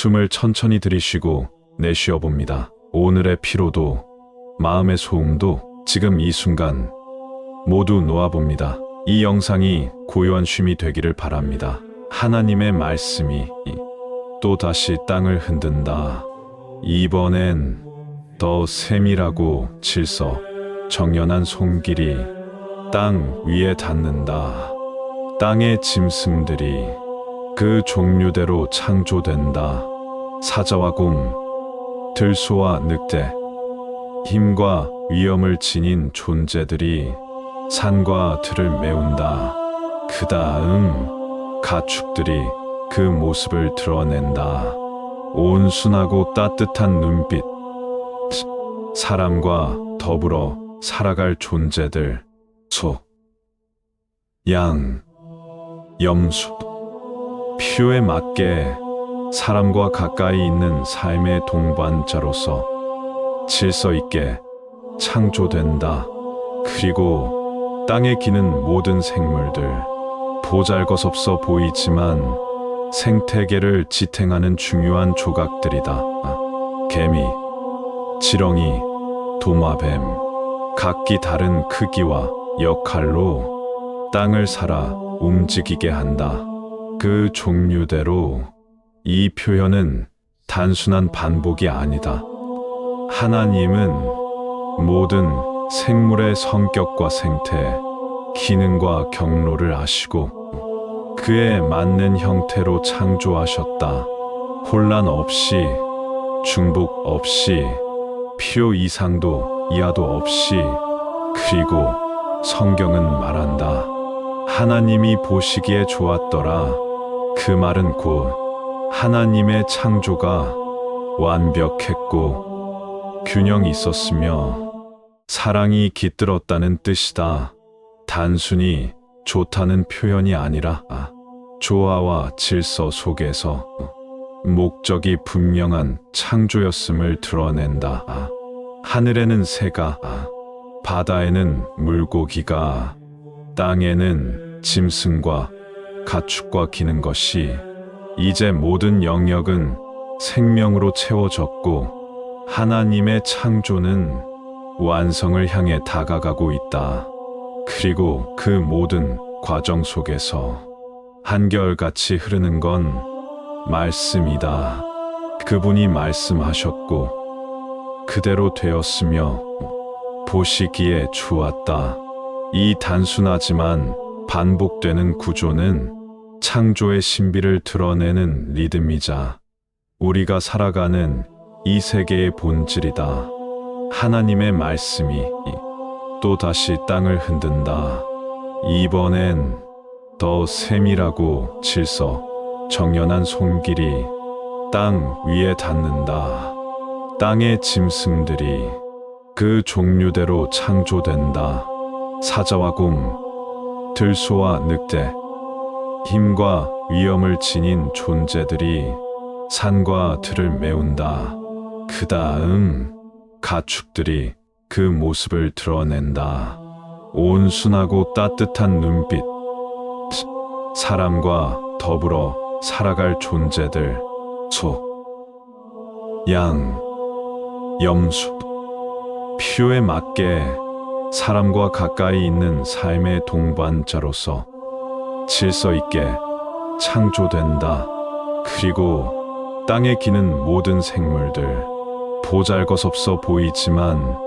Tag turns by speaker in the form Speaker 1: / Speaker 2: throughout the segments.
Speaker 1: 숨을 천천히 들이쉬고 내쉬어 봅니다. 오늘의 피로도, 마음의 소음도 지금 이 순간 모두 놓아봅니다. 이 영상이 고요한 쉼이 되기를 바랍니다. 하나님의 말씀이 또 다시 땅을 흔든다. 이번엔 더 세밀하고 질서, 정연한 손길이 땅 위에 닿는다. 땅의 짐승들이 그 종류대로 창조된다. 사자와 곰, 들소와 늑대, 힘과 위험을 지닌 존재들이 산과 들을 메운다. 그 다음 가축들이 그 모습을 드러낸다. 온순하고 따뜻한 눈빛, 사람과 더불어 살아갈 존재들, 소, 양, 염소, 필요에 맞게 사람과 가까이 있는 삶의 동반자로서 질서 있게 창조된다. 그리고 땅에 기는 모든 생물들, 보잘것없어 보이지만 생태계를 지탱하는 중요한 조각들이다. 아, 개미, 지렁이, 도마뱀, 각기 다른 크기와 역할로 땅을 살아 움직이게 한다. 그 종류대로 이 표현은 단순한 반복이 아니다. 하나님은 모든 생물의 성격과 생태, 기능과 경로를 아시고 그에 맞는 형태로 창조하셨다. 혼란 없이, 중복 없이, 필요 이상도 이하도 없이, 그리고 성경은 말한다. 하나님이 보시기에 좋았더라. 그 말은 곧 하나님의 창조가 완벽했고 균형 있었으며 사랑이 깃들었다는 뜻이다. 단순히 좋다는 표현이 아니라 아, 조화와 질서 속에서 목적이 분명한 창조였음을 드러낸다. 아, 하늘에는 새가, 아, 바다에는 물고기가, 땅에는 짐승과 가축과 기는 것이 이제 모든 영역은 생명으로 채워졌고 하나님의 창조는 완성을 향해 다가가고 있다. 그리고 그 모든 과정 속에서 한결같이 흐르는 건 말씀이다. 그분이 말씀하셨고 그대로 되었으며 보시기에 좋았다. 이 단순하지만 반복되는 구조는 창조의 신비를 드러내는 리듬이자 우리가 살아가는 이 세계의 본질이다. 하나님의 말씀이 또 다시 땅을 흔든다. 이번엔 더 세밀하고 질서, 정연한 손길이 땅 위에 닿는다. 땅의 짐승들이 그 종류대로 창조된다. 사자와 곰, 들소와 늑대, 힘과 위험을 지닌 존재들이 산과 들을 메운다. 그 다음 가축들이 그 모습을 드러낸다. 온순하고 따뜻한 눈빛, 사람과 더불어 살아갈 존재들, 소, 양, 염소, 필요에 맞게 사람과 가까이 있는 삶의 동반자로서 질서 있게 창조된다. 그리고 땅에 기는 모든 생물들, 보잘것없어 보이지만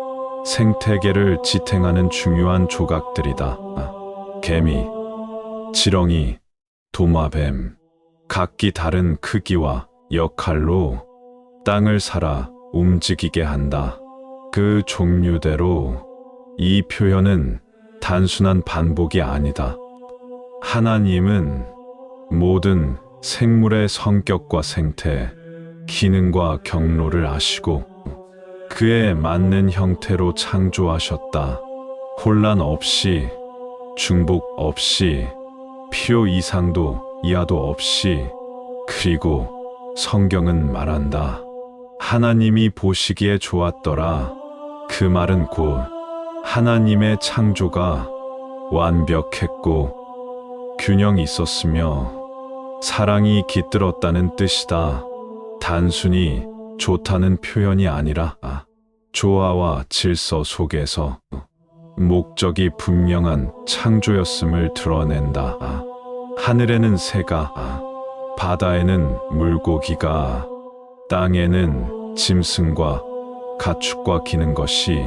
Speaker 1: 생태계를 지탱하는 중요한 조각들이다. 아, 개미, 지렁이, 도마뱀, 각기 다른 크기와 역할로 땅을 살아 움직이게 한다. 그 종류대로 이 표현은 단순한 반복이 아니다. 하나님은 모든 생물의 성격과 생태, 기능과 경로를 아시고 그에 맞는 형태로 창조하셨다. 혼란 없이, 중복 없이, 필요 이상도 이하도 없이, 그리고 성경은 말한다. 하나님이 보시기에 좋았더라. 그 말은 곧 하나님의 창조가 완벽했고 균형 있었으며 사랑이 깃들었다는 뜻이다. 단순히 좋다는 표현이 아니라 아, 조화와 질서 속에서 목적이 분명한 창조였음을 드러낸다. 아, 하늘에는 새가, 아, 바다에는 물고기가, 땅에는 짐승과 가축과 기는 것이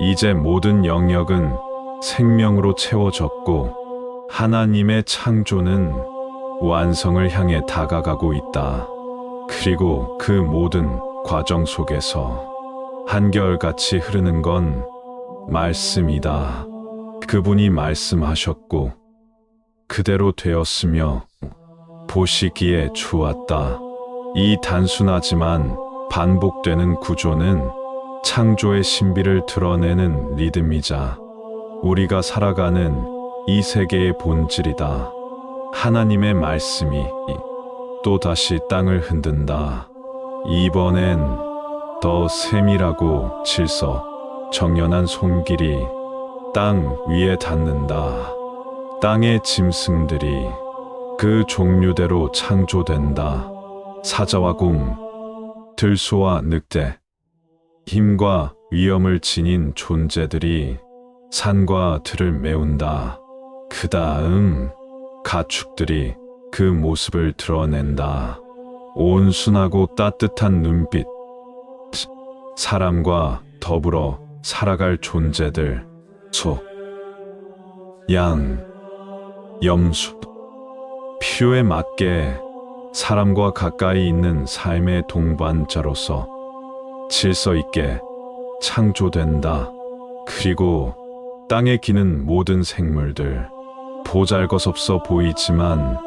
Speaker 1: 이제 모든 영역은 생명으로 채워졌고 하나님의 창조는 완성을 향해 다가가고 있다. 그리고 그 모든 과정 속에서 한결같이 흐르는 건 말씀이다. 그분이 말씀하셨고 그대로 되었으며 보시기에 좋았다. 이 단순하지만 반복되는 구조는 창조의 신비를 드러내는 리듬이자 우리가 살아가는 이 세계의 본질이다. 하나님의 말씀이 또 다시 땅을 흔든다. 이번엔 더 세밀하고 질서, 정연한 손길이 땅 위에 닿는다. 땅의 짐승들이 그 종류대로 창조된다. 사자와 곰, 들소와 늑대, 힘과 위험을 지닌 존재들이 산과 들을 메운다. 그 다음 가축들이 그 모습을 드러낸다. 온순하고 따뜻한 눈빛, 사람과 더불어 살아갈 존재들, 소, 양, 염소, 필요에 맞게 사람과 가까이 있는 삶의 동반자로서 질서 있게 창조된다. 그리고 땅에 기는 모든 생물들, 보잘것없어 보이지만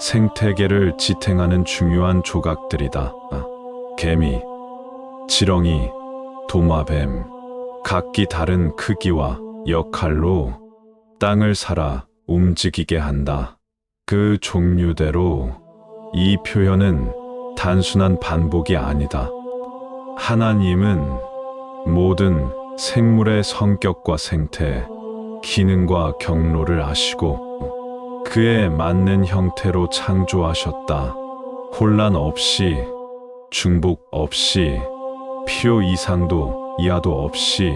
Speaker 1: 생태계를 지탱하는 중요한 조각들이다. 아, 개미, 지렁이, 도마뱀, 각기 다른 크기와 역할로 땅을 살아 움직이게 한다. 그 종류대로 이 표현은 단순한 반복이 아니다. 하나님은 모든 생물의 성격과 생태, 기능과 경로를 아시고 그에 맞는 형태로 창조하셨다. 혼란 없이, 중복 없이, 필요 이상도 이하도 없이,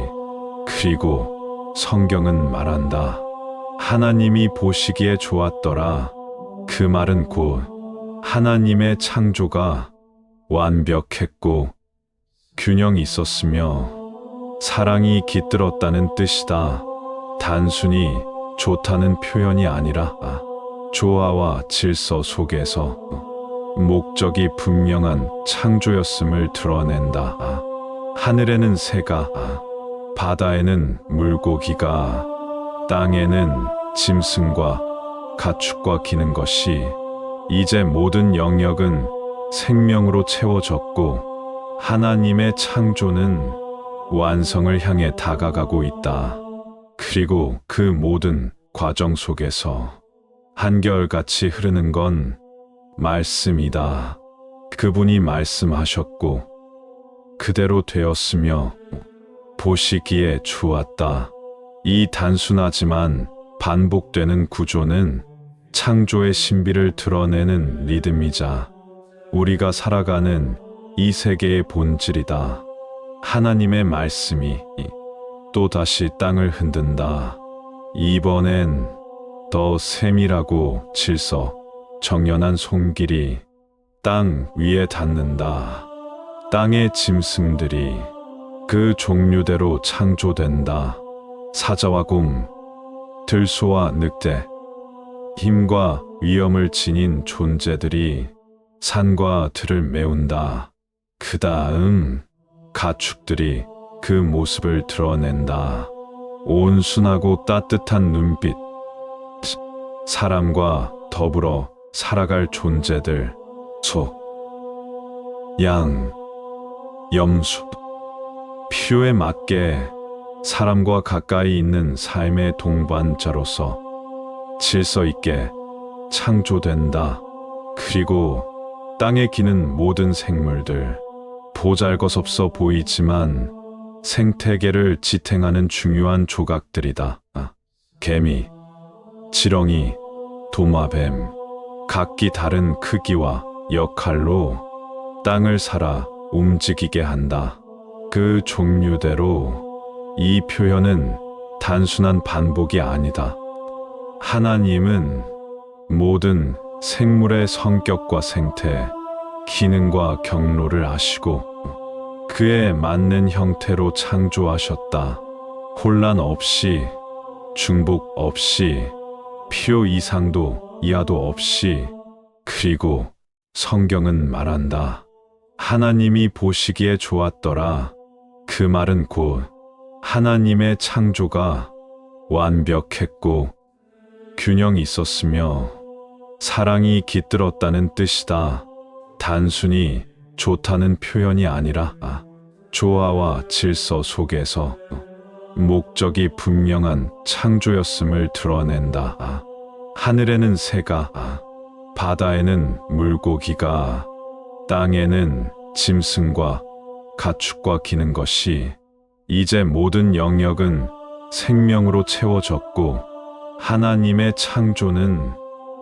Speaker 1: 그리고 성경은 말한다. 하나님이 보시기에 좋았더라. 그 말은 곧 하나님의 창조가 완벽했고 균형 있었으며 사랑이 깃들었다는 뜻이다. 단순히 좋다는 표현이 아니라 아, 조화와 질서 속에서 목적이 분명한 창조였음을 드러낸다. 아, 하늘에는 새가, 아, 바다에는 물고기가, 땅에는 짐승과 가축과 기는 것이 이제 모든 영역은 생명으로 채워졌고 하나님의 창조는 완성을 향해 다가가고 있다. 그리고 그 모든 과정 속에서 한결같이 흐르는 건 말씀이다. 그분이 말씀하셨고 그대로 되었으며 보시기에 좋았다. 이 단순하지만 반복되는 구조는 창조의 신비를 드러내는 리듬이자 우리가 살아가는 이 세계의 본질이다. 하나님의 말씀이 또 다시 땅을 흔든다. 이번엔 더 세밀하고 질서, 정연한 손길이 땅 위에 닿는다. 땅의 짐승들이 그 종류대로 창조된다. 사자와 곰, 들소와 늑대, 힘과 위험을 지닌 존재들이 산과 들을 메운다. 그 다음 가축들이 그 모습을 드러낸다. 온순하고 따뜻한 눈빛, 사람과 더불어 살아갈 존재들, 소, 양, 염소, 필요에 맞게 사람과 가까이 있는 삶의 동반자로서 질서 있게 창조된다. 그리고 땅에 기는 모든 생물들, 보잘것없어 보이지만 생태계를 지탱하는 중요한 조각들이다. 아, 개미, 지렁이, 도마뱀, 각기 다른 크기와 역할로 땅을 살아 움직이게 한다. 그 종류대로 이 표현은 단순한 반복이 아니다. 하나님은 모든 생물의 성격과 생태, 기능과 경로를 아시고 그에 맞는 형태로 창조하셨다. 혼란 없이, 중복 없이, 필요 이상도 이하도 없이, 그리고 성경은 말한다. 하나님이 보시기에 좋았더라. 그 말은 곧 하나님의 창조가 완벽했고 균형 있었으며 사랑이 깃들었다는 뜻이다. 단순히 좋다는 표현이 아니라 아, 조화와 질서 속에서 목적이 분명한 창조였음을 드러낸다. 아, 하늘에는 새가, 아, 바다에는 물고기가, 땅에는 짐승과 가축과 기는 것이 이제 모든 영역은 생명으로 채워졌고 하나님의 창조는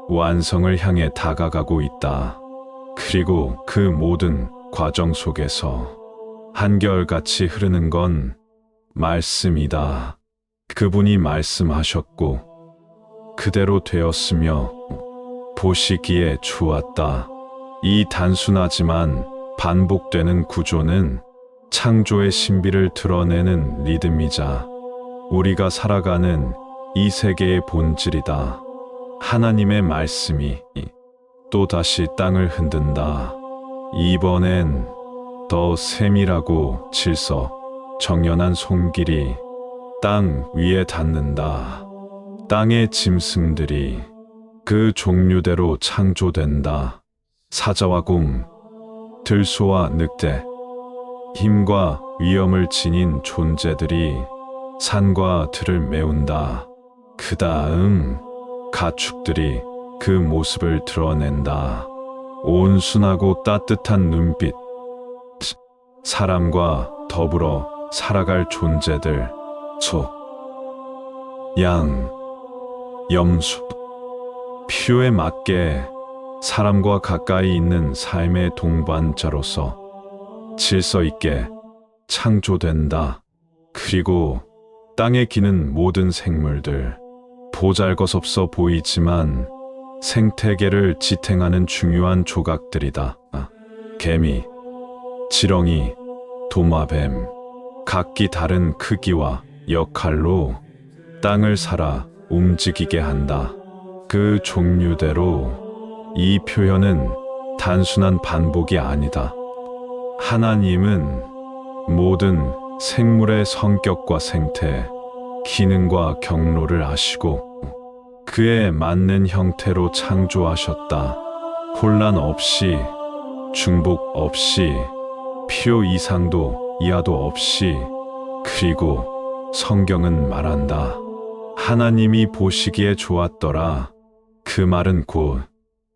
Speaker 1: 완성을 향해 다가가고 있다. 그리고 그 모든 과정 속에서 한결같이 흐르는 건 말씀이다. 그분이 말씀하셨고 그대로 되었으며 보시기에 좋았다. 이 단순하지만 반복되는 구조는 창조의 신비를 드러내는 리듬이자 우리가 살아가는 이 세계의 본질이다. 하나님의 말씀이 또 다시 땅을 흔든다. 이번엔 더 세밀하고 질서, 정연한 손길이 땅 위에 닿는다. 땅의 짐승들이 그 종류대로 창조된다. 사자와 곰, 들소와 늑대, 힘과 위험을 지닌 존재들이 산과 들을 메운다. 그 다음 가축들이 그 모습을 드러낸다. 온순하고 따뜻한 눈빛, 사람과 더불어 살아갈 존재들, 소, 양, 염소, 필요에 맞게 사람과 가까이 있는 삶의 동반자로서 질서 있게 창조된다. 그리고 땅에 기는 모든 생물들, 보잘것없어 보이지만 생태계를 지탱하는 중요한 조각들이다. 아, 개미, 지렁이, 도마뱀, 각기 다른 크기와 역할로 땅을 살아 움직이게 한다. 그 종류대로 이 표현은 단순한 반복이 아니다. 하나님은 모든 생물의 성격과 생태, 기능과 경로를 아시고 그에 맞는 형태로 창조하셨다. 혼란 없이, 중복 없이, 필요 이상도 이하도 없이, 그리고 성경은 말한다. 하나님이 보시기에 좋았더라. 그 말은 곧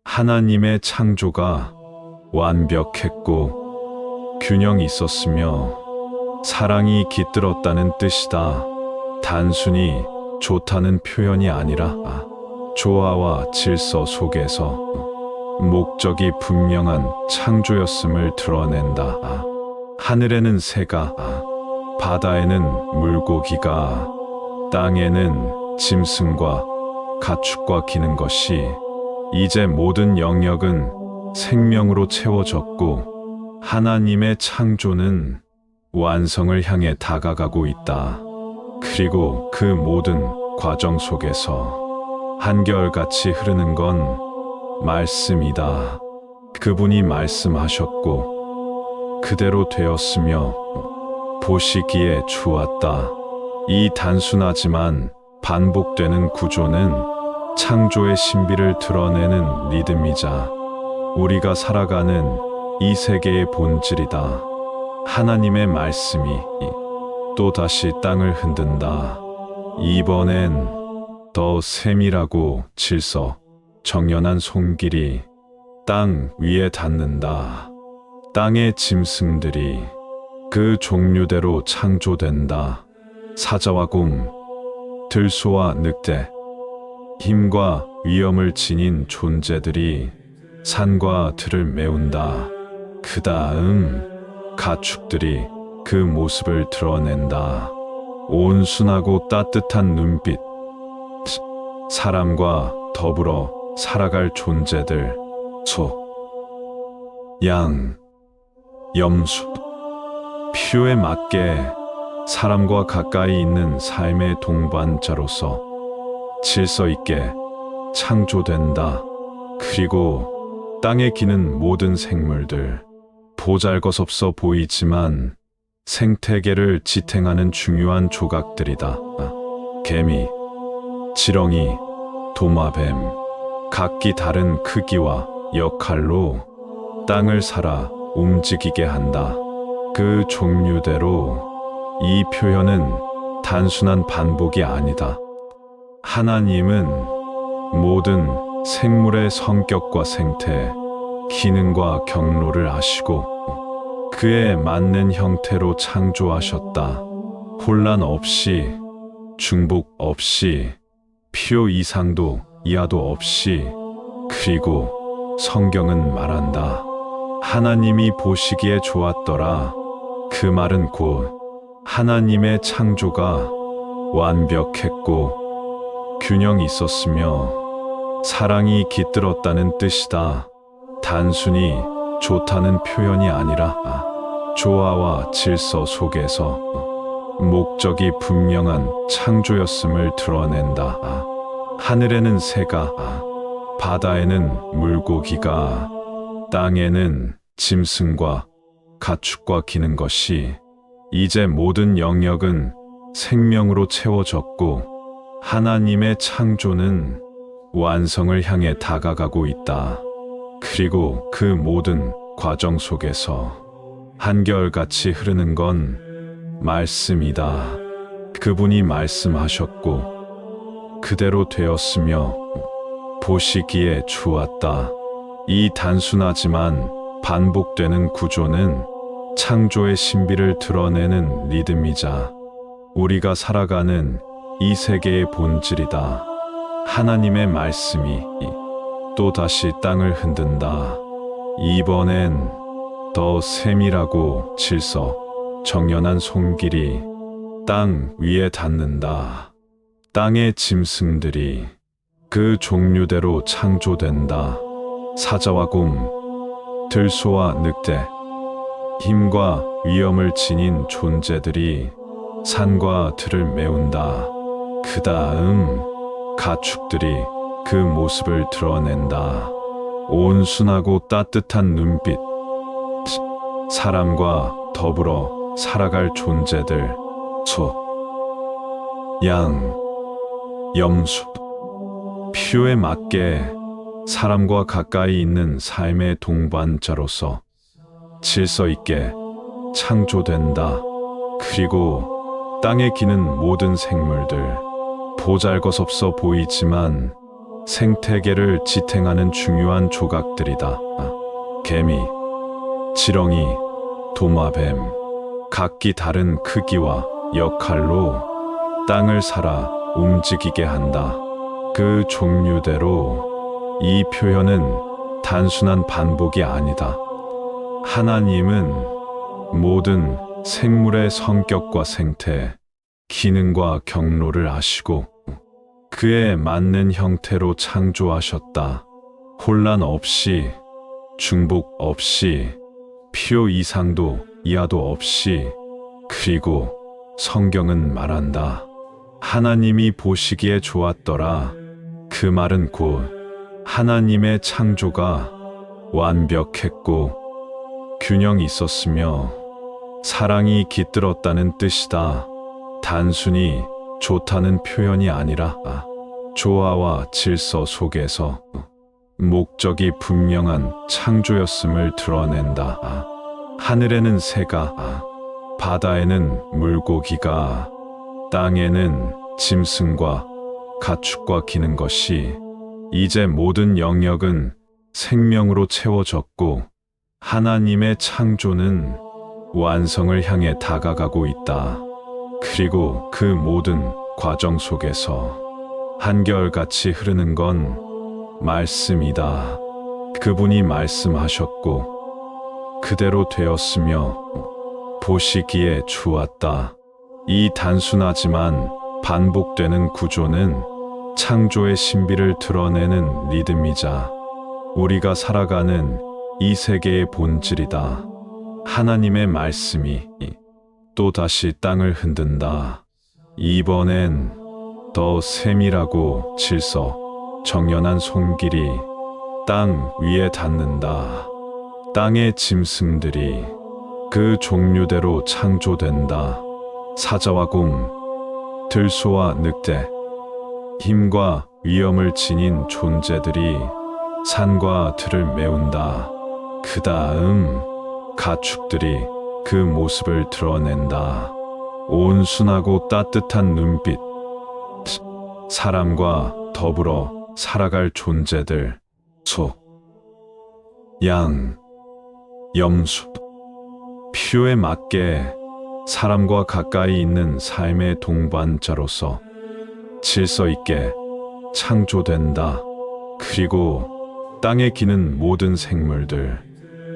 Speaker 1: 하나님의 창조가 완벽했고 균형 있었으며 사랑이 깃들었다는 뜻이다. 단순히 좋다는 표현이 아니라 아, 조화와 질서 속에서 목적이 분명한 창조였음을 드러낸다. 아, 하늘에는 새가, 아, 바다에는 물고기가, 땅에는 짐승과 가축과 기는 것이 이제 모든 영역은 생명으로 채워졌고 하나님의 창조는 완성을 향해 다가가고 있다. 그리고 그 모든 과정 속에서 한결같이 흐르는 건 말씀이다. 그분이 말씀하셨고 그대로 되었으며 보시기에 좋았다. 이 단순하지만 반복되는 구조는 창조의 신비를 드러내는 리듬이자 우리가 살아가는 이 세계의 본질이다. 하나님의 말씀이 또 다시 땅을 흔든다. 이번엔 더 세밀하고 질서, 정연한 손길이 땅 위에 닿는다. 땅의 짐승들이 그 종류대로 창조된다. 사자와 곰, 들소와 늑대, 힘과 위험을 지닌 존재들이 산과 들을 메운다. 그그 다음 가축들이 그 모습을 드러낸다. 온순하고 따뜻한 눈빛, 사람과 더불어 살아갈 존재들, 소, 양, 염소, 필요에 맞게 사람과 가까이 있는 삶의 동반자로서 질서 있게 창조된다. 그리고 땅에 기는 모든 생물들, 보잘것없어 보이지만 생태계를 지탱하는 중요한 조각들이다. 아, 개미, 지렁이, 도마뱀, 각기 다른 크기와 역할로 땅을 살아 움직이게 한다. 그 종류대로 이 표현은 단순한 반복이 아니다. 하나님은 모든 생물의 성격과 생태, 기능과 경로를 아시고 그에 맞는 형태로 창조하셨다. 혼란 없이, 중복 없이, 필요 이상도 이하도 없이, 그리고 성경은 말한다. 하나님이 보시기에 좋았더라. 그 말은 곧 하나님의 창조가 완벽했고 균형 있었으며 사랑이 깃들었다는 뜻이다. 단순히 좋다는 표현이 아니라 조화와 질서 속에서 목적이 분명한 창조였음을 드러낸다. 하늘에는 새가, 바다에는 물고기가, 땅에는 짐승과 가축과 기는 것이 이제 모든 영역은 생명으로 채워졌고 하나님의 창조는 완성을 향해 다가가고 있다. 그리고 그 모든 과정 속에서 한결같이 흐르는 건 말씀이다. 그분이 말씀하셨고 그대로 되었으며 보시기에 좋았다. 이 단순하지만 반복되는 구조는 창조의 신비를 드러내는 리듬이자 우리가 살아가는 이 세계의 본질이다. 하나님의 말씀이 또 다시 땅을 흔든다. 이번엔 더 세밀하고 질서, 정연한 손길이 땅 위에 닿는다. 땅의 짐승들이 그 종류대로 창조된다. 사자와 곰, 들소와 늑대, 힘과 위험을 지닌 존재들이 산과 들을 메운다. 그 다음 가축들이 그 모습을 드러낸다. 온순하고 따뜻한 눈빛, 사람과 더불어 살아갈 존재들, 소, 양, 염소, 필요에 맞게 사람과 가까이 있는 삶의 동반자로서 질서 있게 창조된다. 그리고 땅에 기는 모든 생물들, 보잘것없어 보이지만 생태계를 지탱하는 중요한 조각들이다. 아, 개미, 지렁이, 도마뱀, 각기 다른 크기와 역할로 땅을 살아 움직이게 한다. 그 종류대로 이 표현은 단순한 반복이 아니다. 하나님은 모든 생물의 성격과 생태, 기능과 경로를 아시고 그에 맞는 형태로 창조하셨다. 혼란 없이, 중복 없이, 필요 이상도 이하도 없이, 그리고 성경은 말한다. 하나님이 보시기에 좋았더라. 그 말은 곧 하나님의 창조가 완벽했고 균형 있었으며 사랑이 깃들었다는 뜻이다. 단순히 좋다는 표현이 아니라 조화와 질서 속에서 목적이 분명한 창조였음을 드러낸다. 하늘에는 새가, 바다에는 물고기가, 땅에는 짐승과 가축과 기는 것이 이제 모든 영역은 생명으로 채워졌고 하나님의 창조는 완성을 향해 다가가고 있다. 그리고 그 모든 과정 속에서 한결같이 흐르는 건 말씀이다. 그분이 말씀하셨고 그대로 되었으며 보시기에 좋았다. 이 단순하지만 반복되는 구조는 창조의 신비를 드러내는 리듬이자 우리가 살아가는 이 세계의 본질이다. 하나님의 말씀이 또 다시 땅을 흔든다. 이번엔 더 세밀하고 질서, 정연한 손길이 땅 위에 닿는다. 땅의 짐승들이 그 종류대로 창조된다. 사자와 곰, 들소와 늑대, 힘과 위험을 지닌 존재들이 산과 들을 메운다. 그 다음 가축들이 그 모습을 드러낸다. 온순하고 따뜻한 눈빛, 사람과 더불어 살아갈 존재들, 소, 양, 염소, 필요에 맞게 사람과 가까이 있는 삶의 동반자로서 질서 있게 창조된다. 그리고 땅에 기는 모든 생물들,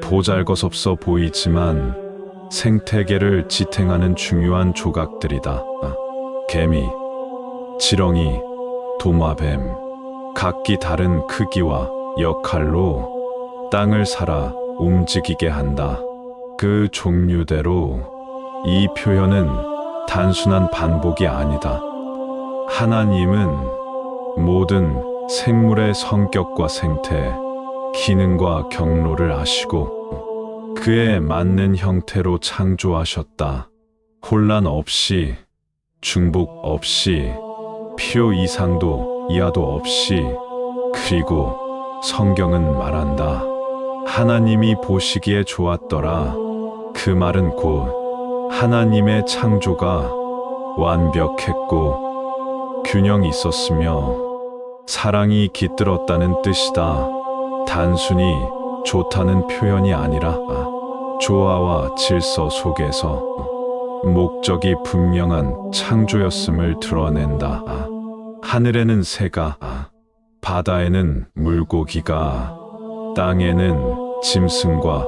Speaker 1: 보잘것없어 보이지만 생태계를 지탱하는 중요한 조각들이다. 아, 개미, 지렁이, 도마뱀, 각기 다른 크기와 역할로 땅을 살아 움직이게 한다. 그 종류대로 이 표현은 단순한 반복이 아니다. 하나님은 모든 생물의 성격과 생태, 기능과 경로를 아시고 그에 맞는 형태로 창조하셨다. 혼란 없이, 중복 없이, 필요 이상도 이하도 없이, 그리고 성경은 말한다. 하나님이 보시기에 좋았더라. 그 말은 곧 하나님의 창조가 완벽했고 균형 있었으며 사랑이 깃들었다는 뜻이다. 단순히 좋다는 표현이 아니라 조화와 질서 속에서 목적이 분명한 창조였음을 드러낸다. 하늘에는 새가, 바다에는 물고기가, 땅에는 짐승과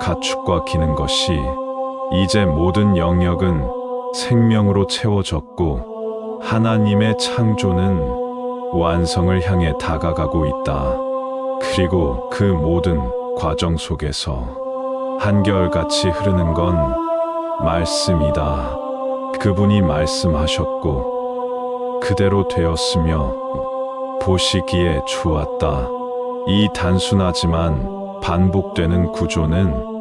Speaker 1: 가축과 기는 것이 이제 모든 영역은 생명으로 채워졌고 하나님의 창조는 완성을 향해 다가가고 있다. 그리고 그 모든 과정 속에서 한결같이 흐르는 건 말씀이다. 그분이 말씀하셨고 그대로 되었으며 보시기에 좋았다. 이 단순하지만 반복되는 구조는